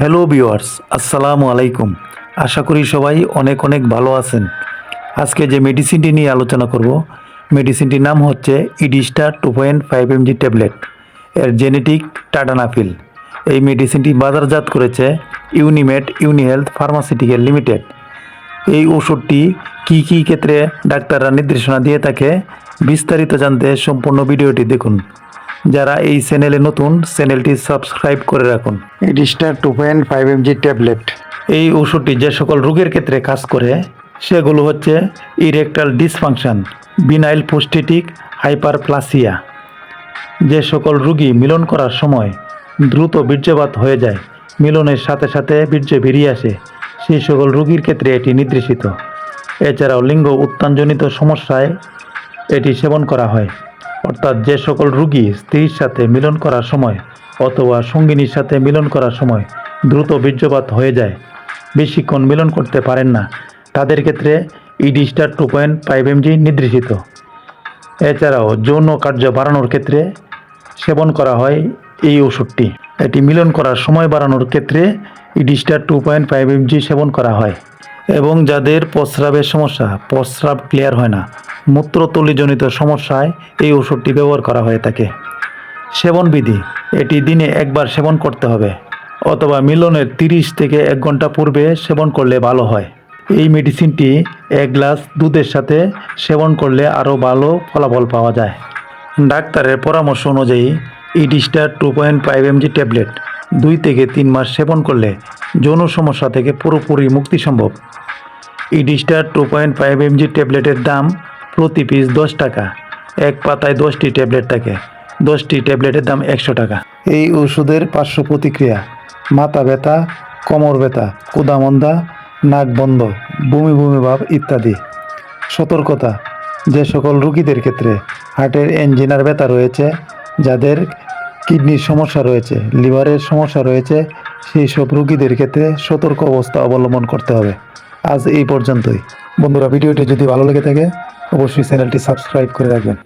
Hello viewers, আসসালামু আলাইকুম। আশা করি সবাই অনেক অনেক ভালো আছেন। আজকে যে মেডিসিনটি নিয়ে আলোচনা করব, মেডিসিনটির নাম হচ্ছে Edistar two point five MG tablet. এর জেনেটিক টাডানাফিল। এই মেডিসিনটি বাজারজাত করেছে ইউনিমেড ইউনিহেলথ ফার্মাসিউটিক্যাল লিমিটেড। এই ওষুধটি কী কী ক্ষেত্রে ডাক্তাররা নির্দেশনা দিয়ে থাকে, বিস্তারিত জানতে সম্পূর্ণ ভিডিওটি দেখুন। যারা এই চ্যানেলে নতুন চ্যানেলটি সাবস্ক্রাইব করে রাখুন। Edistar two point five MG tablet এই ওষুধটি যে সকল রোগের ক্ষেত্রে কাজ করে সেগুলো হচ্ছে erectile dysfunction benign prostatic hyperplasia যে সকল রুগী মিলন করার সময় দ্রুত বীর্যপাত হয়ে যায় মিলনের সাথে সাথে বীর্য বেরিয়ে আসে সেই সকল রুগীর ক্ষেত্রে এটি নির্দেশিত। এছাড়াও লিঙ্গ উত্তানজনিত সমস্যায় এটি সেবন করা হয়। অর্থাৎ যে সকল রুগী স্ত্রীর সাথে মিলন করার সময় অথবা সঙ্গিনীর সাথে মিলন করার সময় দ্রুত বীর্যপাত হয়ে যায়, বেশিক্ষণ মিলন করতে পারেন না। তাদের ক্ষেত্রে Edistar two point five MG নির্দেশিত। এছাড়াও যৌন কার্য বাড়ানোর ক্ষেত্রে সেবন করা হয় এই ওষুধটি। এটি মিলন করার সময় বাড়ানোর ক্ষেত্রে Edistar two point five MG সেবন করা হয় এবং যাদের প্রস্রাবের সমস্যা, প্রস্রাব ক্লিয়ার হয় না মূত্রতলিজনিত সমস্যায় এই ওষুধটি ব্যবহার করা হয়ে থাকে। সেবন বিধি এটি দিনে একবার সেবন করতে হবে, অথবা মিলনের তিরিশ থেকে এক ঘণ্টা পূর্বে সেবন করলে ভালো হয়। এই মেডিসিনটি এক গ্লাস দুধের সাথে সেবন করলে আরও ভালো ফলাফল পাওয়া যায়। ডাক্তারের পরামর্শ অনুযায়ী, Edistar two point five MG tablet দুই থেকে তিন মাস সেবন করলে যৌন সমস্যা থেকে পুরোপুরি মুক্তি সম্ভব। Edistar two point five MG ট্যাবলেটের দাম প্রতি পিস দশ টাকা। এক পাতায় দশটি ট্যাবলেট থাকে। দশটি ট্যাবলেটের দাম একশো টাকা। এই ওষুধের পার্শ্ব প্রতিক্রিয়া, মাথা ব্যথা, কোমর ব্যথা, কুদামন্দা, নাক বন্ধ, বমি বমি ভাব ইত্যাদি। সতর্কতা, যে সকল রোগীদের ক্ষেত্রে হার্টের এনজিনার ব্যথা রয়েছে, যাদের কিডনির সমস্যা রয়েছে, লিভারের সমস্যা রয়েছে, সেই সব রোগীদের ক্ষেত্রে সতর্ক অবস্থা অবলম্বন করতে হবে। আজ এই পর্যন্তই। বন্ধুরা ভিডিওটি যদি ভালো লেগে থাকে অবশ্যই চ্যানেলটি সাবস্ক্রাইব করে রাখবেন।